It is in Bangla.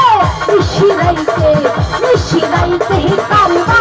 নিশিরাইতে নিশিরাইতে নিশিরাইতে কালবা